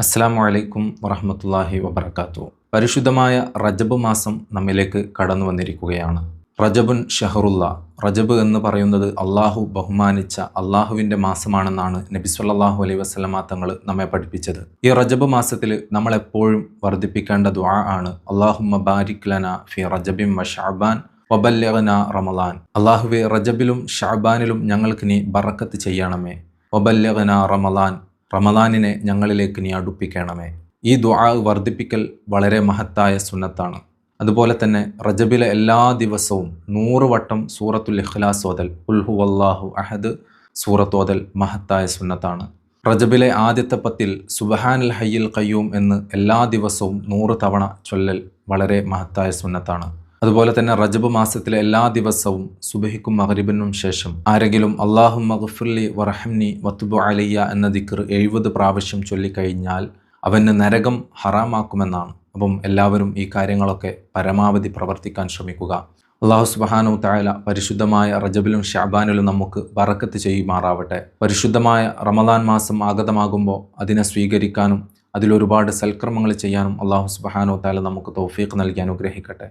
അസ്സാം വലൈക്കും വറഹമത്തല്ലാഹി വബർക്കാത്തു പരിശുദ്ധമായ റജബ് മാസം നമ്മിലേക്ക് കടന്നു വന്നിരിക്കുകയാണ്. റജബുൻ ഷഹറുല്ല. റജബ് എന്ന് പറയുന്നത് അള്ളാഹു ബഹുമാനിച്ച അള്ളാഹുവിന്റെ മാസമാണെന്നാണ് നബി സല്ലാഹു അലൈഹി വസല്ലമ തങ്ങൾ നമ്മെ പഠിപ്പിച്ചത്. ഈ റജബ് മാസത്തിൽ നമ്മളെപ്പോഴും വർദ്ധിപ്പിക്കേണ്ട ദുആ ആണ് അള്ളാഹുമ്മ ബാരിക് ലന ഫി റജബിൻ വ ഒബല്യവന റമലാൻ അള്ളാഹുവെ റജബിലും ഷാബാനിലും ഞങ്ങൾക്ക് നീ ബറക്കത്ത് ചെയ്യണമേ. വബല്ലഗന റമലാൻ റമദാനിനെ ഞങ്ങളിലേക്ക് നീ അടുപ്പിക്കണമേ. ഈ ദുആ വർദ്ധിപ്പിക്കൽ വളരെ മഹത്തായ സുന്നത്താണ്. അതുപോലെ തന്നെ റജബിലെ എല്ലാ ദിവസവും നൂറ് വട്ടം സൂറത്തുൽ ഇഖ്ലാസ് ഓതൽ ഉൽഹു അള്ളാഹു അഹദ് സൂറത്ത് ഓതൽ മഹത്തായ സുന്നത്താണ്. റജബിലെ ആദ്യത്തെ പത്തിൽ സുബഹാനുൽ ഹയ്യിൽ കയ്യൂം എന്ന് എല്ലാ ദിവസവും നൂറ് തവണ ചൊല്ലൽ വളരെ മഹത്തായ സുന്നത്താണ്. അതുപോലെ തന്നെ റജബ് മാസത്തിലെ എല്ലാ ദിവസവും സുബഹിക്കും മഹരിബിനും ശേഷം ആരെങ്കിലും അള്ളാഹു മഹഫുല്ലി വറഹംനി വത്തുബു അലിയ എന്ന ദിക്കർ എഴുപത് പ്രാവശ്യം ചൊല്ലിക്കഴിഞ്ഞാൽ അവന് നരകം ഹറാമാക്കുമെന്നാണ്. അപ്പം എല്ലാവരും ഈ കാര്യങ്ങളൊക്കെ പരമാവധി പ്രവർത്തിക്കാൻ ശ്രമിക്കുക. അള്ളാഹു സുബാനു തായാല പരിശുദ്ധമായ റജബിലും ഷാബാനിലും നമുക്ക് വറക്കത്ത് ചെയ്യുമാറാവട്ടെ. പരിശുദ്ധമായ റമദാൻ മാസം ആഗതമാകുമ്പോൾ അതിനെ സ്വീകരിക്കാനും അതിലൊരുപാട് സൽക്രമങ്ങൾ ചെയ്യാനും അള്ളാഹു സുബാനു തായാല നമുക്ക് തൗഫീഖ് നൽകി അനുഗ്രഹിക്കട്ടെ.